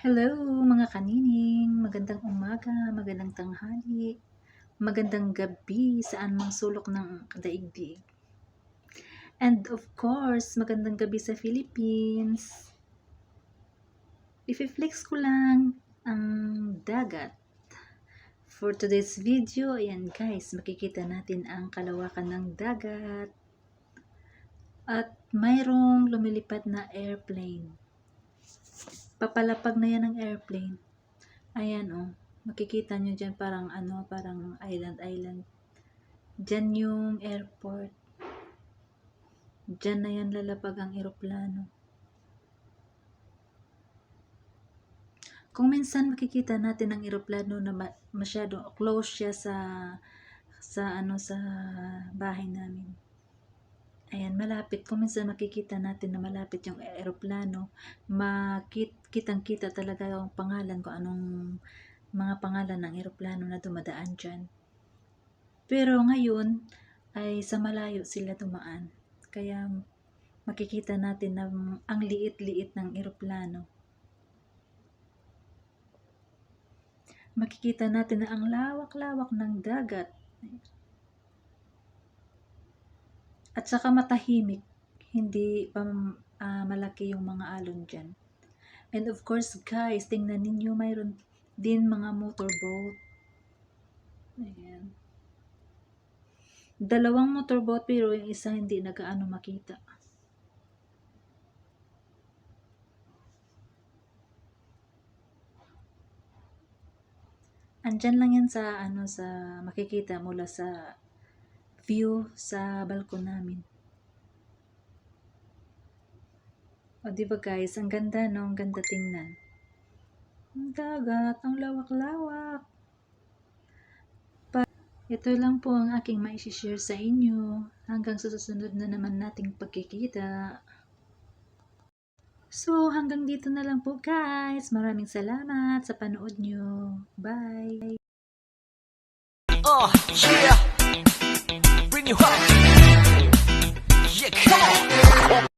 Hello mga kanining, magandang umaga, magandang tanghali, magandang gabi saan mang sulok ng daigdig. And of course, magandang gabi sa Philippines. I-flex ko lang ang dagat. For today's video, ayan guys, makikita natin ang kalawakan ng dagat. At mayroong lumilipad na airplane papalapag na yan ng airplane. Ayan oh. Makikita nyo dyan parang ano, parang island island. Dyan yung airport. Dyan na yan lalapag ang eroplano. Kung minsan makikita natin ang eroplano na ma- masyado close siya sa sa ano sa bahay namin. Ayan, malapit. Kung minsan makikita natin na malapit yung aeroplano, makit, kitang-kita talaga yung pangalan kung anong mga pangalan ng aeroplano na dumadaan dyan. Pero ngayon, ay sa malayo sila dumaan. Kaya makikita natin na ang liit-liit ng aeroplano. Makikita natin na ang lawak-lawak ng dagat. At saka matahimik, hindi pa ah, malaki yung mga alon dyan. And of course, guys, tingnan ninyo, mayroon din mga motorboat. Ayan. Dalawang motorboat pero yung isa hindi nagaano makita. Andyan lang yan sa ano sa makikita mula sa view sa balkon namin. O di ba guys, ang ganda no, ang ganda tingnan. Ang dagat, ang lawak-lawak. Ito lang po ang aking maishishare sa inyo. Hanggang sa susunod na naman nating pagkikita. So, hanggang dito na lang po guys. Maraming salamat sa panood nyo. Bye! Uh, yeah. you.